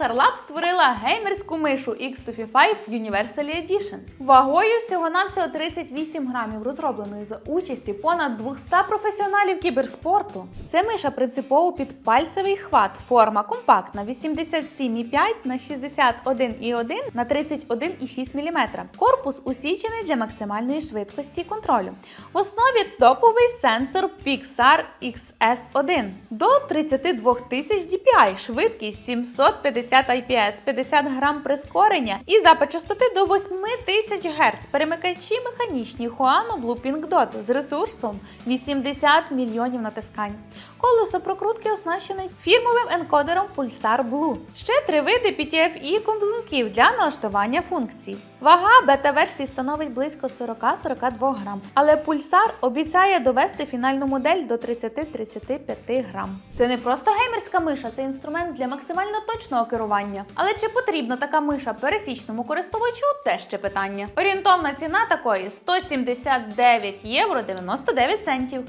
Lab створила геймерську мишу X255 Universal Edition. Вагою всього-навсього 38 грамів, розробленою за участі понад 200 професіоналів кіберспорту. Це миша принципово під пальцевий хват. Форма компактна 87,5 на 61,1 на 31,6 мм. Корпус усічений для максимальної швидкості контролю. В основі топовий сенсор Pixar XS1 до 32 тисяч DPI, швидкість 750 IPS, 50 грам прискорення і запит частоти до 8 тисяч Гц. Перемикачі механічні Huano Blue Pink Dot з ресурсом 80 мільйонів натискань. Колесо прокрутки оснащене фірмовим енкодером Pulsar Blue. Ще три види PTFE ковзунків для налаштування функцій. Вага бета-версії становить близько 40-42 грам, але Pulsar обіцяє довести фінальну модель до 30-35 грам. Це не просто геймерська миша, це інструмент для максимально точного керування. Але чи потрібна така миша пересічному користувачу? Теж ще питання. Орієнтовна ціна такої 179 євро 99 центів.